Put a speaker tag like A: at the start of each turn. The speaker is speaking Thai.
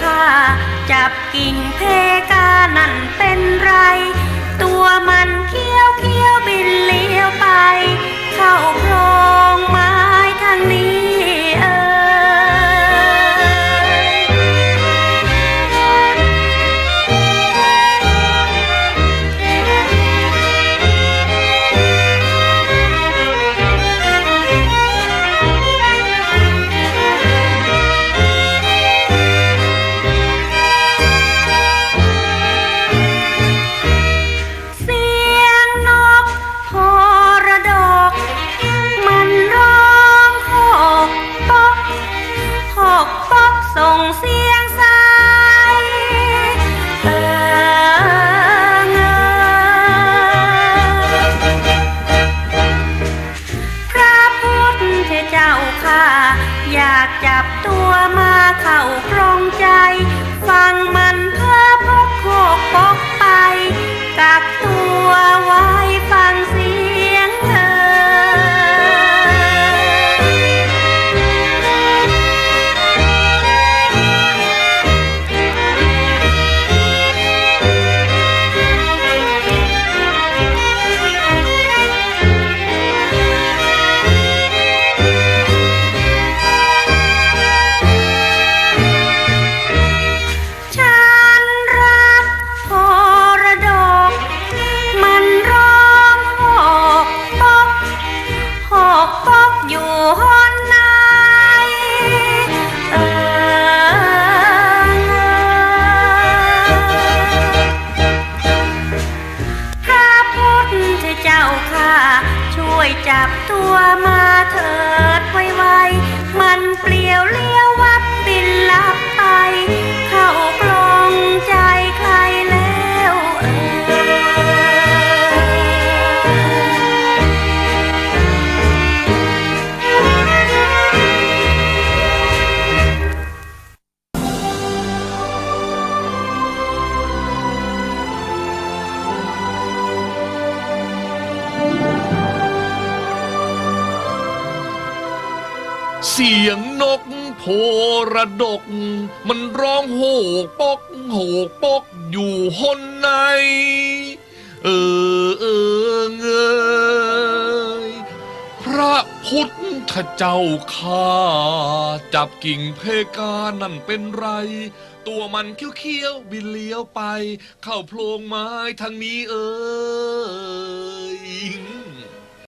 A: ค่าจับกิ่งเพกานั่นเป็น เสียงสายเอิงเอิงพระพุทธเจ้าข้าอยากจับตัวมาเข้ากรงใจ ฟังมัน สียงนกโพระดก มันร้อง
B: โหกปกโหกปกอยู่หนใน เออเออเงยพระพุทธเจ้าข้าจับกิ่งเพกานั่นเป็นไร ตัวมันเขี้ยวๆบินเลี้ยวไป เข้าโพรงไม้ทางนี้เออ